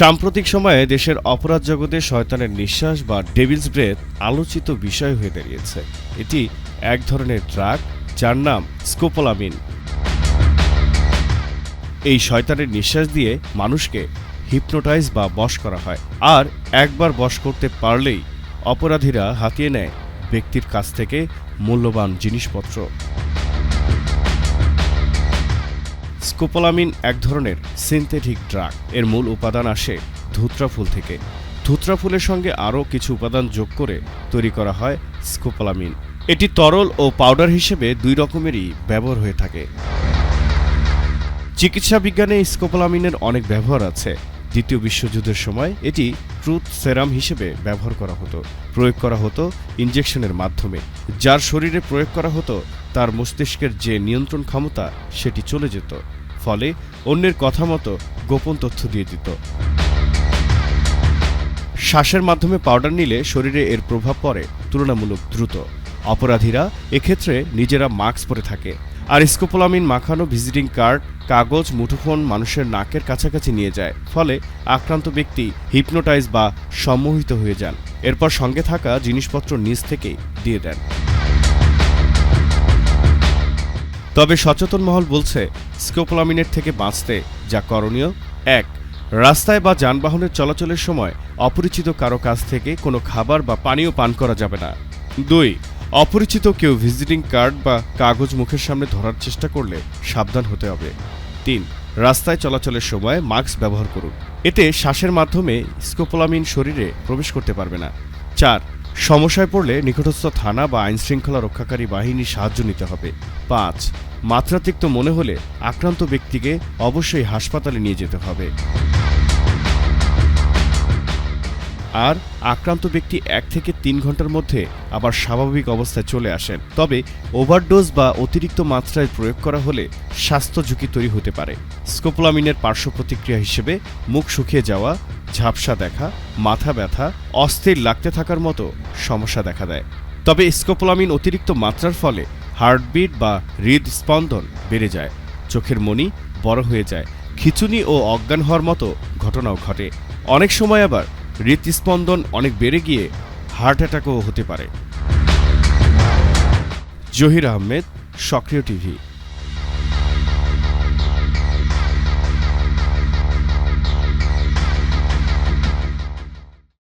সাম্প্রতিক সময়ে দেশের অপরাধ জগতে শয়তানের নিঃশ্বাস বা ডেভিলস ব্রেথ আলোচিত বিষয় হয়ে দাঁড়িয়েছে। এটি এক ধরনের ড্রাগ যার নাম স্কোপোলামিন এই শয়তানের নিঃশ্বাস দিয়ে মানুষকে হিপনোটাইজ বা বশ করা হয়। আর একবার বশ করতে পারলেই অপরাধীরা হাতিয়ে নেয় ব্যক্তির কাছ থেকে মূল্যবান জিনিসপত্র। স্কোপোলামিন এক ধরনের সিনথেটিক ড্রাগ। এর মূল উপাদান আসে ধুত্রা ফুল থেকে। ধুত্রা ফুলের সঙ্গে আরও কিছু উপাদান যোগ করে তৈরি করা হয় স্কোপোলামিন। এটি তরল ও পাউডার হিসেবে দুই রকমেরই ব্যবহার হয়ে থাকে। চিকিৎসা বিজ্ঞানে স্কোপোলামিনের অনেক ব্যবহার আছে। দ্বিতীয় বিশ্বযুদ্ধের সময় এটি ট্রুথ সেরাম হিসেবে ব্যবহার করা হতো। প্রয়োগ করা হতো ইনজেকশনের মাধ্যমে, যার শরীরে প্রয়োগ করা হতো তার মস্তিষ্কের যে নিয়ন্ত্রণ ক্ষমতা, সেটি চলে যেত। ফলে অন্যের কথা মতো গোপন তথ্য দিয়ে দিত। শ্বাসের মাধ্যমে পাউডার নিলে শরীরে এর প্রভাব পড়ে, তুলনামূলক দ্রুত। অপরাধীরা এক্ষেত্রে নিজেরা মাস্ক পরে থাকে। আর স্কোপোলামিন মাখানো ভিজিটিং কার্ড, কাগজ, মুঠোফোন মানুষের নাকের কাছাকাছি নিয়ে যায়। ফলে আক্রান্ত ব্যক্তি হিপনোটাইজ বা সম্মোহিত হয়ে যান। এরপর সঙ্গে থাকা জিনিসপত্র নিজ থেকেই দিয়ে দেন। তবে সচেতন মহল বলছে, স্কোপোলামিনের থেকে বাঁচতে যা করণীয়, এক, রাস্তায় বা যানবাহনের চলাচলের সময় অপরিচিত কারও কাছ থেকে কোনো খাবার বা পানীয় পান করা যাবে না। দুই, অপরিচিত কেউ ভিজিটিং কার্ড বা কাগজ মুখের সামনে ধরার চেষ্টা করলে সাবধান হতে হবে। তিন, রাস্তায় চলাচলের সময় মাস্ক ব্যবহার করুন। এতে শ্বাসের মাধ্যমে স্কোপোলামিন শরীরে প্রবেশ করতে পারবে না। চার সমস্যায় পড়লে নিকটস্থ থানা বা আইনশৃঙ্খলা রক্ষাকারী বাহিনীর সাহায্য নিতে হবে। পাঁচ মাত্রাতিক্ত মনে হলে আক্রান্ত ব্যক্তিকে অবশ্যই হাসপাতালে নিয়ে যেতে হবে। আর, আক্রান্ত ব্যক্তি এক থেকে তিন ঘণ্টার মধ্যে আবার স্বাভাবিক অবস্থায় চলে আসেন। তবে ওভারডোজ বা অতিরিক্ত মাত্রায় প্রয়োগ করা হলে স্বাস্থ্য ঝুঁকি তৈরি হতে পারে। স্কোপোলামিনের পার্শ্ব প্রতিক্রিয়া হিসেবে মুখ শুকিয়ে যাওয়া ঝাপসা দেখা, মাথা ব্যথা, অস্থির লাগতে থাকার মতো সমস্যা দেখা দেয়। তবে স্কোপোলামিন অতিরিক্ত মাত্রার ফলে হার্টবিট বা হৃদস্পন্দন বেড়ে যায়। চোখের মনি বড় হয়ে যায়। খিচুনি ও অজ্ঞান হওয়ার মতো ঘটনাও ঘটে। অনেক সময় আবার হৃদস্পন্দন অনেক বেড়ে গিয়ে হার্ট অ্যাটাকও হতে পারে। জহির আহমেদ, সক্রিয় টিভি।